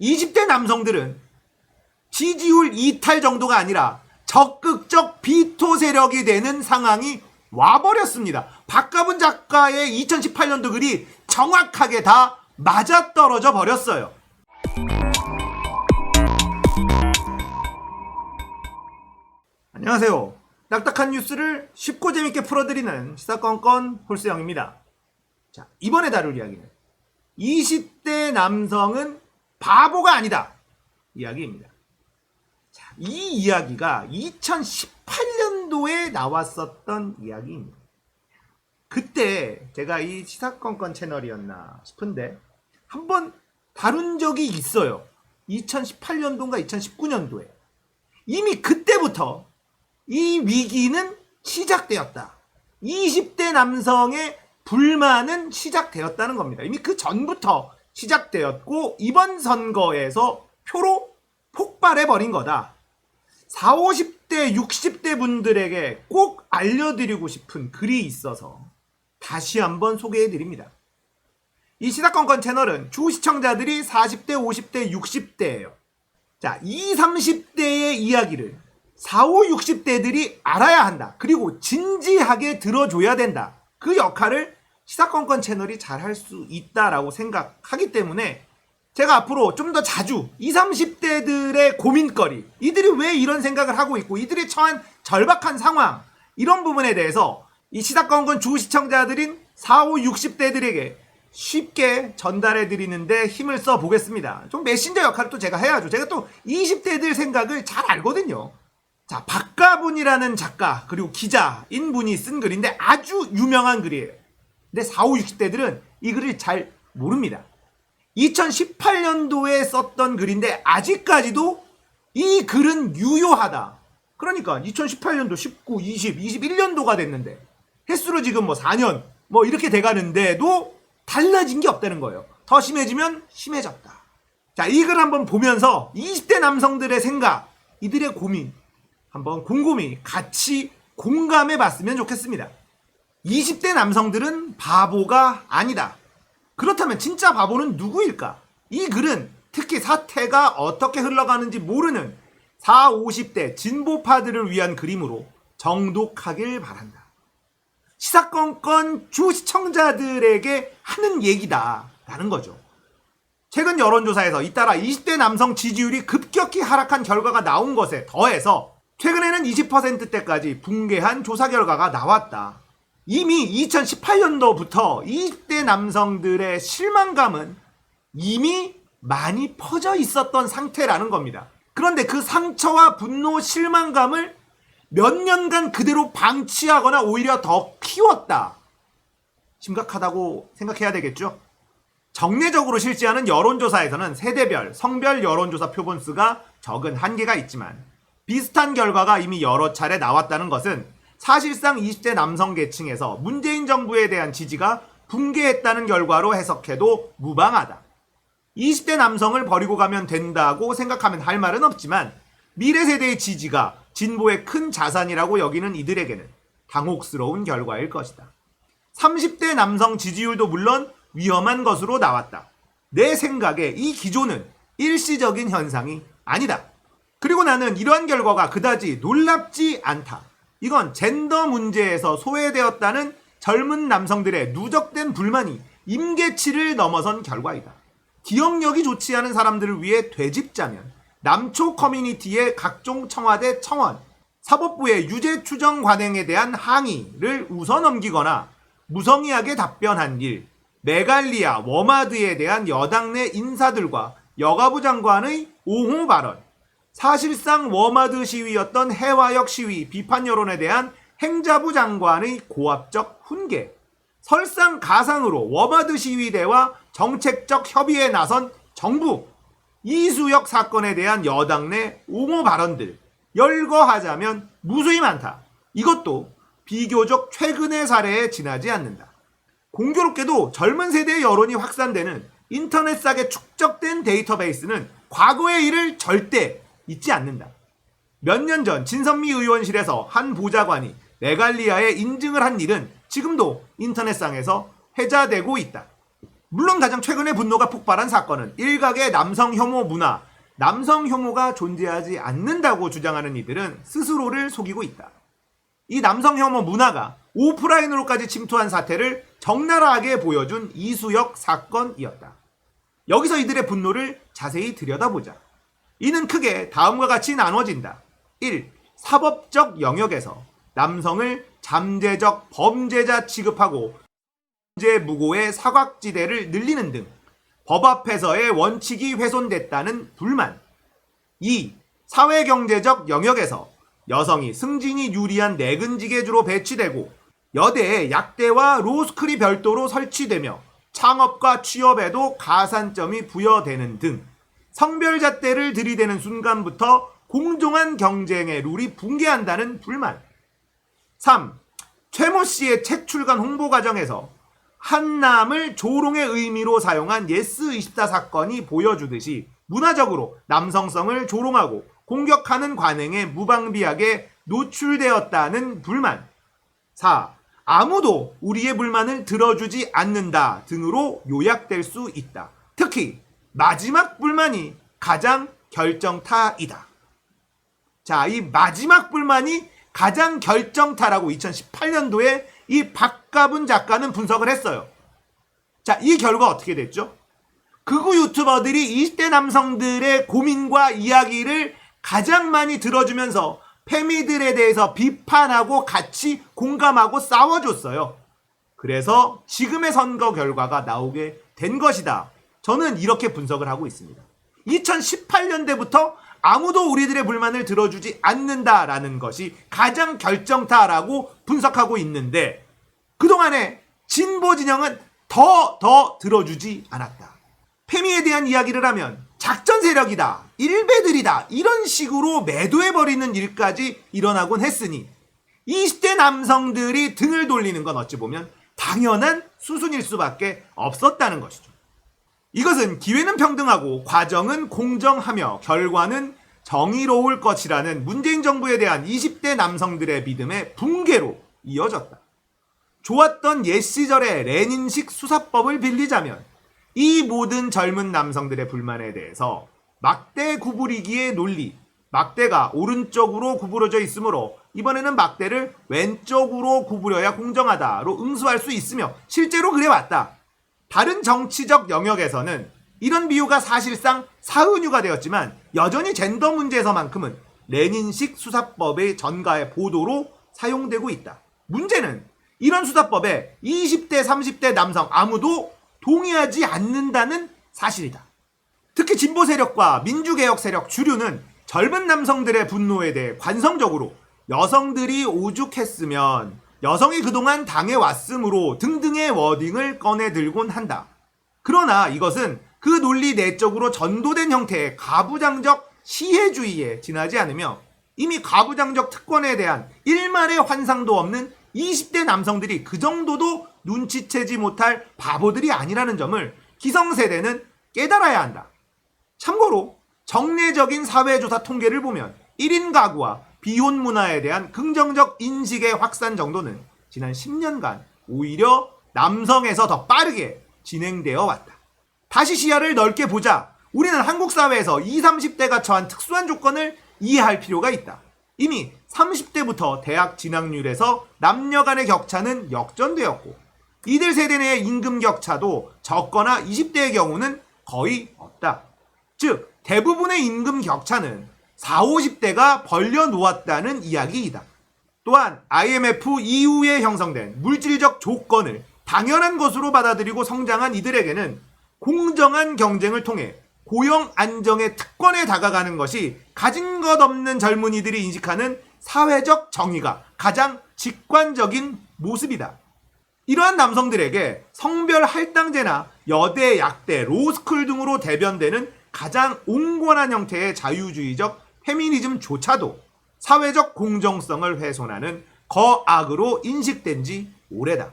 20대 남성들은 지지율 이탈 정도가 아니라 적극적 비토 세력이 되는 상황이 와버렸습니다. 박가분 작가의 2018년도 글이 정확하게 다 맞아떨어져 버렸어요. 안녕하세요. 딱딱한 뉴스를 쉽고 재밌게 풀어드리는 시사건건 홀수영입니다. 자, 이번에 다룰 이야기는 20대 남성은 바보가 아니다. 이야기입니다. 자, 이 이야기가 2018년도에 나왔었던 이야기입니다. 그때 제가 이 시사건건 채널이었나 싶은데 한번 다룬 적이 있어요. 2018년도인가 2019년도에. 이미 그때부터 이 위기는 시작되었다. 20대 남성의 불만은 시작되었다는 겁니다. 이미 그 전부터 시작되었고 이번 선거에서 표로 폭발해 버린 거다. 4, 50대, 60대 분들에게 꼭 알려드리고 싶은 글이 있어서 다시 한번 소개해 드립니다. 이 시사건건 채널은 주 시청자들이 40대, 50대, 60대예요. 자, 20, 30대의 이야기를 4, 5, 60대들이 알아야 한다. 그리고 진지하게 들어줘야 된다. 그 역할을 시사건건 채널이 잘할 수 있다라고 생각하기 때문에 제가 앞으로 좀 더 자주 20, 30대들의 고민거리, 이들이 왜 이런 생각을 하고 있고, 이들이 처한 절박한 상황, 이런 부분에 대해서 이 시사건건 주 시청자들인 4, 5, 60대들에게 쉽게 전달해 드리는데 힘을 써 보겠습니다. 좀 메신저 역할을 또 제가 해야죠. 제가 또 20대들 생각을 잘 알거든요. 자, 박가분이라는 작가, 그리고 기자인 분이 쓴 글인데 아주 유명한 글이에요. 근데 4, 5, 60대들은 이 글을 잘 모릅니다. 2018년도에 썼던 글인데 아직까지도 이 글은 유효하다. 그러니까 2018년도 19, 20, 21년도가 됐는데 횟수로 지금 뭐 4년 뭐 이렇게 돼가는데도 달라진 게 없다는 거예요. 더 심해지면 심해졌다. 자, 이 글 한번 보면서 20대 남성들의 생각, 이들의 고민 한번 곰곰이 같이 공감해 봤으면 좋겠습니다. 20대 남성들은 바보가 아니다. 그렇다면 진짜 바보는 누구일까? 이 글은 특히 사태가 어떻게 흘러가는지 모르는 4, 50대 진보파들을 위한 그림으로 정독하길 바란다. 시사건건 주 시청자들에게 하는 얘기다. 라는 거죠. 최근 여론조사에서 잇따라 20대 남성 지지율이 급격히 하락한 결과가 나온 것에 더해서 최근에는 20%대까지 붕괴한 조사 결과가 나왔다. 이미 2018년도부터 20대 남성들의 실망감은 이미 많이 퍼져 있었던 상태라는 겁니다. 그런데 그 상처와 분노, 실망감을 몇 년간 그대로 방치하거나 오히려 더 키웠다. 심각하다고 생각해야 되겠죠? 정례적으로 실시하는 여론조사에서는 세대별, 성별 여론조사 표본수가 적은 한계가 있지만 비슷한 결과가 이미 여러 차례 나왔다는 것은 사실상 20대 남성 계층에서 문재인 정부에 대한 지지가 붕괴했다는 결과로 해석해도 무방하다. 20대 남성을 버리고 가면 된다고 생각하면 할 말은 없지만 미래 세대의 지지가 진보의 큰 자산이라고 여기는 이들에게는 당혹스러운 결과일 것이다. 30대 남성 지지율도 물론 위험한 것으로 나왔다. 내 생각에 이 기조는 일시적인 현상이 아니다. 그리고 나는 이러한 결과가 그다지 놀랍지 않다. 이건 젠더 문제에서 소외되었다는 젊은 남성들의 누적된 불만이 임계치를 넘어선 결과이다. 기억력이 좋지 않은 사람들을 위해 되짚자면 남초 커뮤니티의 각종 청와대 청원, 사법부의 유죄 추정 관행에 대한 항의를 웃어 넘기거나 무성의하게 답변한 일, 메갈리아, 워마드에 대한 여당 내 인사들과 여가부 장관의 옹호 발언, 사실상 워마드 시위였던 해화역 시위 비판 여론에 대한 행자부 장관의 고압적 훈계, 설상 가상으로 워마드 시위대와 정책적 협의에 나선 정부, 이수역 사건에 대한 여당 내 옹호 발언들, 열거하자면 무수히 많다. 이것도 비교적 최근의 사례에 지나지 않는다. 공교롭게도 젊은 세대의 여론이 확산되는 인터넷상에 축적된 데이터베이스는 과거의 일을 절대 잊지 않는다. 몇 년 전 진선미 의원실에서 한 보좌관이 메갈리아에 인증을 한 일은 지금도 인터넷상에서 회자되고 있다. 물론 가장 최근에 분노가 폭발한 사건은 일각의 남성 혐오 문화, 남성 혐오가 존재하지 않는다고 주장하는 이들은 스스로를 속이고 있다. 이 남성 혐오 문화가 오프라인으로까지 침투한 사태를 적나라하게 보여준 이수역 사건이었다. 여기서 이들의 분노를 자세히 들여다보자. 이는 크게 다음과 같이 나눠진다. 1. 사법적 영역에서 남성을 잠재적 범죄자 취급하고 범죄 무고의 사각지대를 늘리는 등 법 앞에서의 원칙이 훼손됐다는 불만. 2. 사회경제적 영역에서 여성이 승진이 유리한 내근직계주로 배치되고 여대에 약대와 로스쿨이 별도로 설치되며 창업과 취업에도 가산점이 부여되는 등 성별잣대를 들이대는 순간부터 공정한 경쟁의 룰이 붕괴한다는 불만. 3. 최모 씨의 책 출간 홍보 과정에서 한남을 조롱의 의미로 사용한 예스24 사건이 보여주듯이 문화적으로 남성성을 조롱하고 공격하는 관행에 무방비하게 노출되었다는 불만. 4. 아무도 우리의 불만을 들어주지 않는다 등으로 요약될 수 있다. 특히 마지막 불만이 가장 결정타이다. 자, 이 마지막 불만이 가장 결정타라고 2018년도에 이 박가분 작가는 분석을 했어요. 자, 이 결과 어떻게 됐죠? 극우 유튜버들이 20대 남성들의 고민과 이야기를 가장 많이 들어주면서 페미들에 대해서 비판하고 같이 공감하고 싸워줬어요. 그래서 지금의 선거 결과가 나오게 된 것이다. 저는 이렇게 분석을 하고 있습니다. 2018년대부터 아무도 우리들의 불만을 들어주지 않는다라는 것이 가장 결정타라고 분석하고 있는데 그동안에 진보 진영은 더, 더 들어주지 않았다. 페미에 대한 이야기를 하면 작전 세력이다, 일베들이다, 이런 식으로 매도해 버리는 일까지 일어나곤 했으니 20대 남성들이 등을 돌리는 건 어찌 보면 당연한 수순일 수밖에 없었다는 것이죠. 이것은 기회는 평등하고 과정은 공정하며 결과는 정의로울 것이라는 문재인 정부에 대한 20대 남성들의 믿음의 붕괴로 이어졌다. 좋았던 옛 시절의 레닌식 수사법을 빌리자면 이 모든 젊은 남성들의 불만에 대해서 막대 구부리기의 논리, 막대가 오른쪽으로 구부러져 있으므로 이번에는 막대를 왼쪽으로 구부려야 공정하다로 응수할 수 있으며 실제로 그래왔다. 다른 정치적 영역에서는 이런 비유가 사실상 사은유가 되었지만 여전히 젠더 문제에서만큼은 레닌식 수사법의 전가의 보도로 사용되고 있다. 문제는 이런 수사법에 20대, 30대 남성 아무도 동의하지 않는다는 사실이다. 특히 진보 세력과 민주개혁 세력 주류는 젊은 남성들의 분노에 대해 관성적으로 여성들이 오죽했으면 여성이 그동안 당해왔으므로 등등의 워딩을 꺼내 들곤 한다. 그러나 이것은 그 논리 내적으로 전도된 형태의 가부장적 시혜주의에 지나지 않으며 이미 가부장적 특권에 대한 일말의 환상도 없는 20대 남성들이 그 정도도 눈치채지 못할 바보들이 아니라는 점을 기성세대는 깨달아야 한다. 참고로 정례적인 사회조사 통계를 보면 1인 가구와 비혼 문화에 대한 긍정적 인식의 확산 정도는 지난 10년간 오히려 남성에서 더 빠르게 진행되어 왔다. 다시 시야를 넓게 보자 우리는 한국 사회에서 20, 30대가 처한 특수한 조건을 이해할 필요가 있다. 이미 30대부터 대학 진학률에서 남녀 간의 격차는 역전되었고 이들 세대 내의 임금 격차도 적거나 20대의 경우는 거의 없다. 즉 대부분의 임금 격차는 40, 50대가 벌려놓았다는 이야기이다. 또한 IMF 이후에 형성된 물질적 조건을 당연한 것으로 받아들이고 성장한 이들에게는 공정한 경쟁을 통해 고용 안정의 특권에 다가가는 것이 가진 것 없는 젊은이들이 인식하는 사회적 정의가 가장 직관적인 모습이다. 이러한 남성들에게 성별 할당제나 여대, 약대, 로스쿨 등으로 대변되는 가장 옹골한 형태의 자유주의적 페미니즘조차도 사회적 공정성을 훼손하는 거악으로 인식된 지 오래다.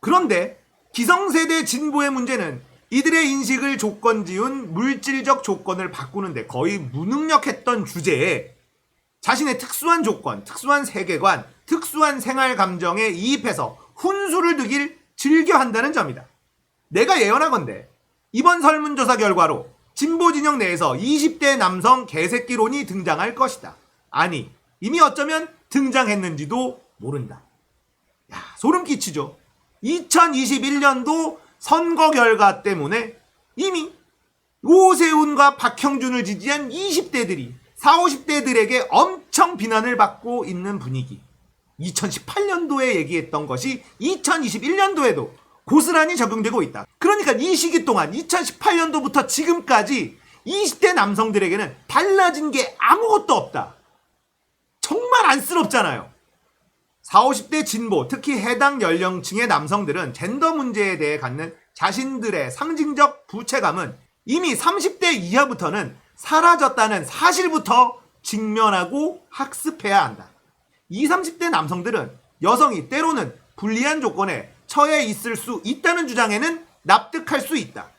그런데 기성세대 진보의 문제는 이들의 인식을 조건 지은 물질적 조건을 바꾸는데 거의 무능력했던 주제에 자신의 특수한 조건, 특수한 세계관, 특수한 생활 감정에 이입해서 훈수를 두길 즐겨 한다는 점이다. 내가 예언하건대 이번 설문조사 결과로 진보 진영 내에서 20대 남성 개새끼론이 등장할 것이다. 아니, 이미 어쩌면 등장했는지도 모른다. 야, 소름 끼치죠. 2021년도 선거 결과 때문에 이미 오세훈과 박형준을 지지한 20대들이 40, 50대들에게 엄청 비난을 받고 있는 분위기. 2018년도에 얘기했던 것이 2021년도에도 고스란히 적용되고 있다. 그러니까 이 시기 동안 2018년도부터 지금까지 20대 남성들에게는 달라진 게 아무것도 없다. 정말 안쓰럽잖아요. 40, 50대 진보, 특히 해당 연령층의 남성들은 젠더 문제에 대해 갖는 자신들의 상징적 부채감은 이미 30대 이하부터는 사라졌다는 사실부터 직면하고 학습해야 한다. 20, 30대 남성들은 여성이 때로는 불리한 조건에 처해 있을 수 있다는 주장에는 납득할 수 있다.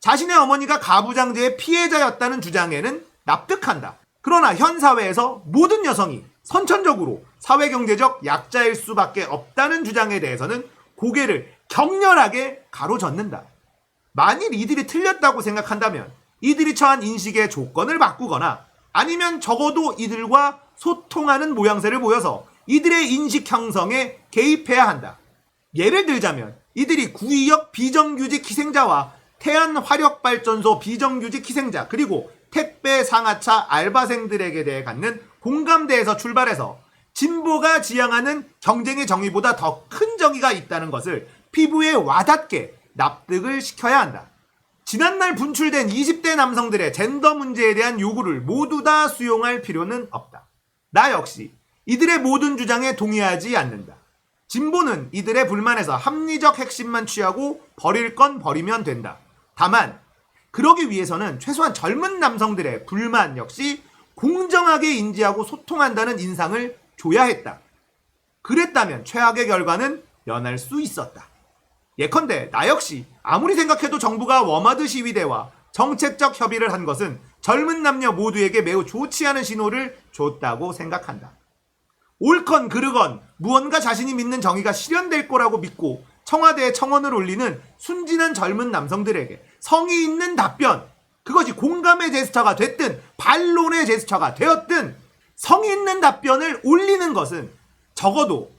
자신의 어머니가 가부장제의 피해자였다는 주장에는 납득한다. 그러나 현 사회에서 모든 여성이 선천적으로 사회경제적 약자일 수밖에 없다는 주장에 대해서는 고개를 격렬하게 가로젓는다. 만일 이들이 틀렸다고 생각한다면 이들이 처한 인식의 조건을 바꾸거나 아니면 적어도 이들과 소통하는 모양새를 보여서 이들의 인식 형성에 개입해야 한다. 예를 들자면 이들이 구의역 비정규직 희생자와 태안화력발전소 비정규직 희생자 그리고 택배 상하차 알바생들에게 대해 갖는 공감대에서 출발해서 진보가 지향하는 경쟁의 정의보다 더 큰 정의가 있다는 것을 피부에 와닿게 납득을 시켜야 한다. 지난날 분출된 20대 남성들의 젠더 문제에 대한 요구를 모두 다 수용할 필요는 없다. 나 역시 이들의 모든 주장에 동의하지 않는다. 진보는 이들의 불만에서 합리적 핵심만 취하고 버릴 건 버리면 된다. 다만 그러기 위해서는 최소한 젊은 남성들의 불만 역시 공정하게 인지하고 소통한다는 인상을 줘야 했다. 그랬다면 최악의 결과는 면할 수 있었다. 예컨대 나 역시 아무리 생각해도 정부가 워마드 시위대와 정책적 협의를 한 것은 젊은 남녀 모두에게 매우 좋지 않은 신호를 줬다고 생각한다. 옳건 그르건 무언가 자신이 믿는 정의가 실현될 거라고 믿고 청와대에 청원을 올리는 순진한 젊은 남성들에게 성의 있는 답변, 그것이 공감의 제스처가 됐든 반론의 제스처가 되었든 성의 있는 답변을 올리는 것은 적어도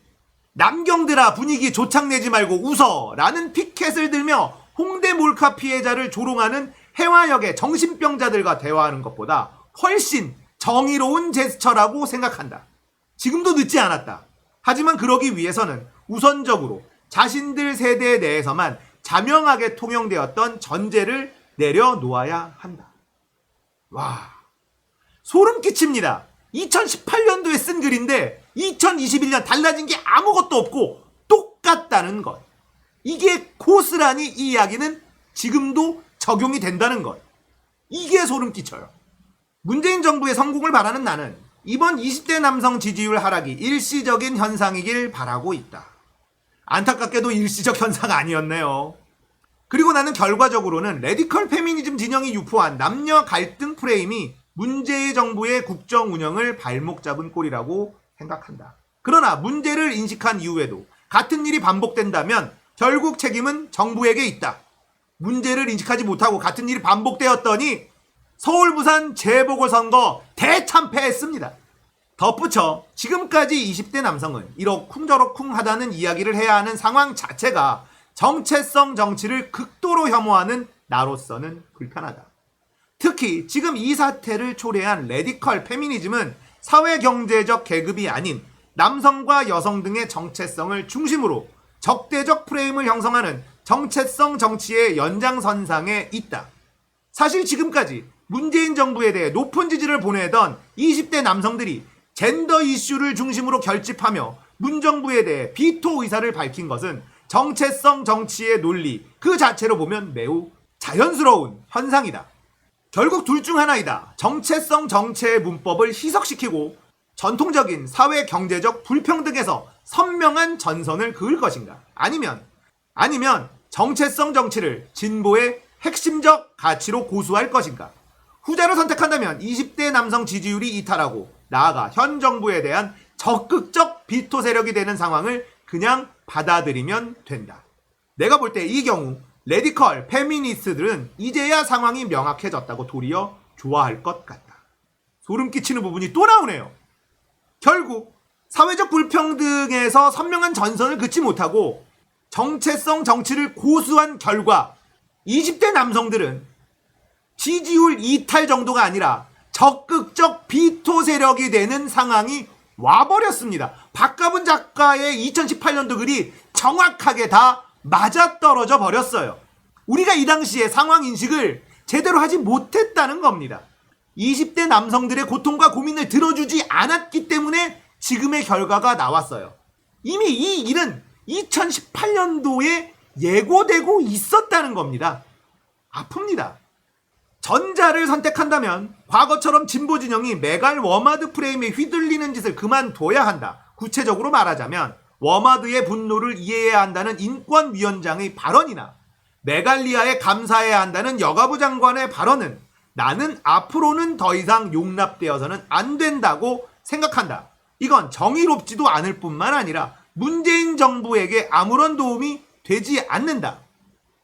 남경들아 분위기 조창내지 말고 웃어라는 피켓을 들며 홍대 몰카 피해자를 조롱하는 해화역의 정신병자들과 대화하는 것보다 훨씬 정의로운 제스처라고 생각한다. 지금도 늦지 않았다. 하지만 그러기 위해서는 우선적으로 자신들 세대 내에서만 자명하게 통용되었던 전제를 내려놓아야 한다. 와, 소름 끼칩니다. 2018년도에 쓴 글인데 2021년 달라진 게 아무것도 없고 똑같다는 것. 이게 고스란히 이 이야기는 지금도 적용이 된다는 것. 이게 소름 끼쳐요. 문재인 정부의 성공을 바라는 나는 이번 20대 남성 지지율 하락이 일시적인 현상이길 바라고 있다. 안타깝게도 일시적 현상 아니었네요. 그리고 나는 결과적으로는 레디컬 페미니즘 진영이 유포한 남녀 갈등 프레임이 문재인 정부의 국정 운영을 발목 잡은 꼴이라고 생각한다. 그러나 문제를 인식한 이후에도 같은 일이 반복된다면 결국 책임은 정부에게 있다. 문제를 인식하지 못하고 같은 일이 반복되었더니 서울 부산 재보궐선거 대참패했습니다. 덧붙여 지금까지 20대 남성은 이러쿵저러쿵 하다는 이야기를 해야 하는 상황 자체가 정체성 정치를 극도로 혐오하는 나로서는 불편하다. 특히 지금 이 사태를 초래한 레디컬 페미니즘은 사회 경제적 계급이 아닌 남성과 여성 등의 정체성을 중심으로 적대적 프레임을 형성하는 정체성 정치의 연장선상에 있다. 사실 지금까지 문재인 정부에 대해 높은 지지를 보내던 20대 남성들이 젠더 이슈를 중심으로 결집하며 문정부에 대해 비토 의사를 밝힌 것은 정체성 정치의 논리 그 자체로 보면 매우 자연스러운 현상이다. 결국 둘 중 하나이다. 정체성 정체의 문법을 희석시키고 전통적인 사회 경제적 불평등에서 선명한 전선을 그을 것인가? 아니면 아니면 정체성 정치를 진보의 핵심적 가치로 고수할 것인가? 후자를 선택한다면 20대 남성 지지율이 이탈하고 나아가 현 정부에 대한 적극적 비토 세력이 되는 상황을 그냥 받아들이면 된다. 내가 볼 때 이 경우 레디컬, 페미니스트들은 이제야 상황이 명확해졌다고 도리어 좋아할 것 같다. 소름 끼치는 부분이 또 나오네요. 결국 사회적 불평등에서 선명한 전선을 긋지 못하고 정체성 정치를 고수한 결과 20대 남성들은 지지율 이탈 정도가 아니라 적극적 비토 세력이 되는 상황이 와버렸습니다. 박가분 작가의 2018년도 글이 정확하게 다 맞아떨어져 버렸어요. 우리가 이 당시에 상황 인식을 제대로 하지 못했다는 겁니다. 20대 남성들의 고통과 고민을 들어주지 않았기 때문에 지금의 결과가 나왔어요. 이미 이 일은 2018년도에 예고되고 있었다는 겁니다. 아픕니다. 전자를 선택한다면 과거처럼 진보 진영이 메갈 워마드 프레임에 휘둘리는 짓을 그만둬야 한다. 구체적으로 말하자면 워마드의 분노를 이해해야 한다는 인권위원장의 발언이나 메갈리아에 감사해야 한다는 여가부 장관의 발언은 나는 앞으로는 더 이상 용납되어서는 안 된다고 생각한다. 이건 정의롭지도 않을 뿐만 아니라 문재인 정부에게 아무런 도움이 되지 않는다.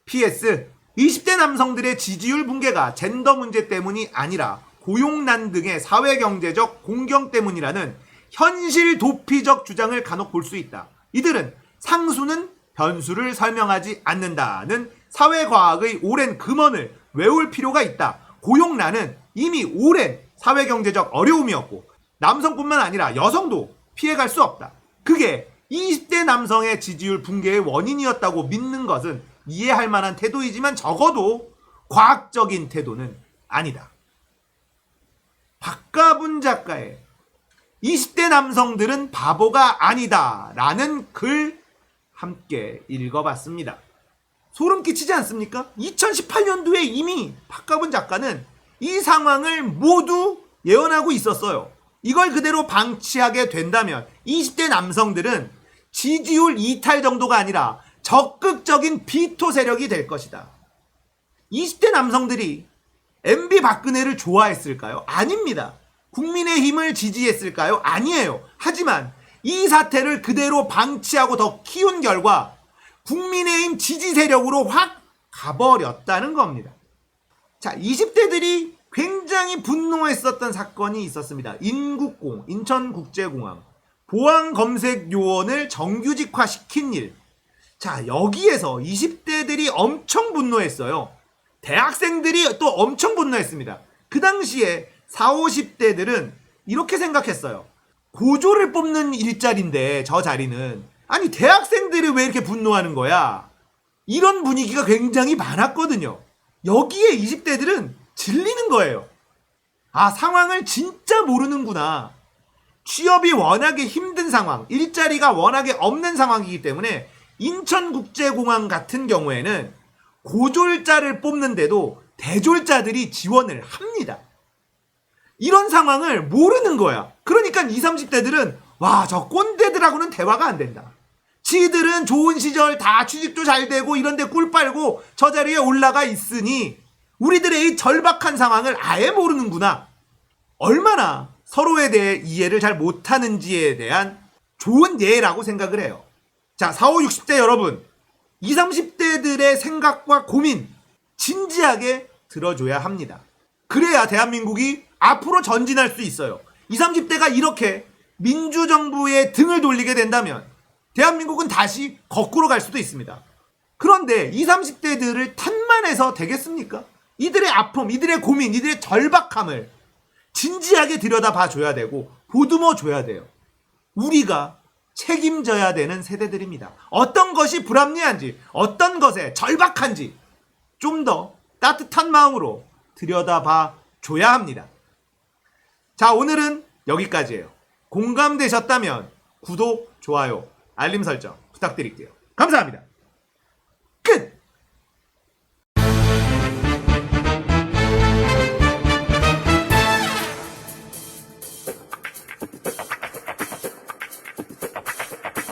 PS 20대 남성들의 지지율 붕괴가 젠더 문제 때문이 아니라 고용난 등의 사회경제적 공경 때문이라는 현실 도피적 주장을 간혹 볼 수 있다. 이들은 상수는 변수를 설명하지 않는다는 사회과학의 오랜 금원을 외울 필요가 있다. 고용난은 이미 오랜 사회경제적 어려움이었고 남성뿐만 아니라 여성도 피해갈 수 없다. 그게 20대 남성의 지지율 붕괴의 원인이었다고 믿는 것은 이해할 만한 태도이지만 적어도 과학적인 태도는 아니다. 박가분 작가의 20대 남성들은 바보가 아니다 라는 글 함께 읽어봤습니다. 소름 끼치지 않습니까? 2018년도에 이미 박가분 작가는 이 상황을 모두 예언하고 있었어요. 이걸 그대로 방치하게 된다면 20대 남성들은 지지율 이탈 정도가 아니라 적극적인 비토 세력이 될 것이다. 20대 남성들이 MB 박근혜를 좋아했을까요? 아닙니다. 국민의힘을 지지했을까요? 아니에요. 하지만 이 사태를 그대로 방치하고 더 키운 결과 국민의힘 지지 세력으로 확 가버렸다는 겁니다. 자, 20대들이 굉장히 분노했었던 사건이 있었습니다. 인국공, 인천국제공항, 보안검색 요원을 정규직화 시킨 일. 자, 여기에서 20대들이 엄청 분노했어요. 대학생들이 또 엄청 분노했습니다. 그 당시에 40, 50대들은 이렇게 생각했어요. 고조를 뽑는 일자리인데 저 자리는 아니 대학생들이 왜 이렇게 분노하는 거야? 이런 분위기가 굉장히 많았거든요. 여기에 20대들은 질리는 거예요. 아 상황을 진짜 모르는구나. 취업이 워낙에 힘든 상황, 일자리가 워낙에 없는 상황이기 때문에 인천국제공항 같은 경우에는 고졸자를 뽑는데도 대졸자들이 지원을 합니다. 이런 상황을 모르는 거야. 그러니까 20, 30대들은 와, 저 꼰대들하고는 대화가 안 된다. 지들은 좋은 시절 다 취직도 잘 되고 이런데 꿀 빨고 저 자리에 올라가 있으니 우리들의 이 절박한 상황을 아예 모르는구나. 얼마나 서로에 대해 이해를 잘 못하는지에 대한 좋은 예라고 생각을 해요. 자, 4, 5, 60대 여러분. 20, 30대들의 생각과 고민 진지하게 들어줘야 합니다. 그래야 대한민국이 앞으로 전진할 수 있어요. 20, 30대가 이렇게 민주정부에 등을 돌리게 된다면 대한민국은 다시 거꾸로 갈 수도 있습니다. 그런데 20, 30대들을 탓만해서 되겠습니까? 이들의 아픔, 이들의 고민, 이들의 절박함을 진지하게 들여다봐 줘야 되고 보듬어 줘야 돼요. 우리가 책임져야 되는 세대들입니다. 어떤 것이 불합리한지, 어떤 것에 절박한지 좀 더 따뜻한 마음으로 들여다봐 줘야 합니다. 자, 오늘은 여기까지예요. 공감되셨다면 구독, 좋아요, 알림 설정 부탁드릴게요. 감사합니다. 끝!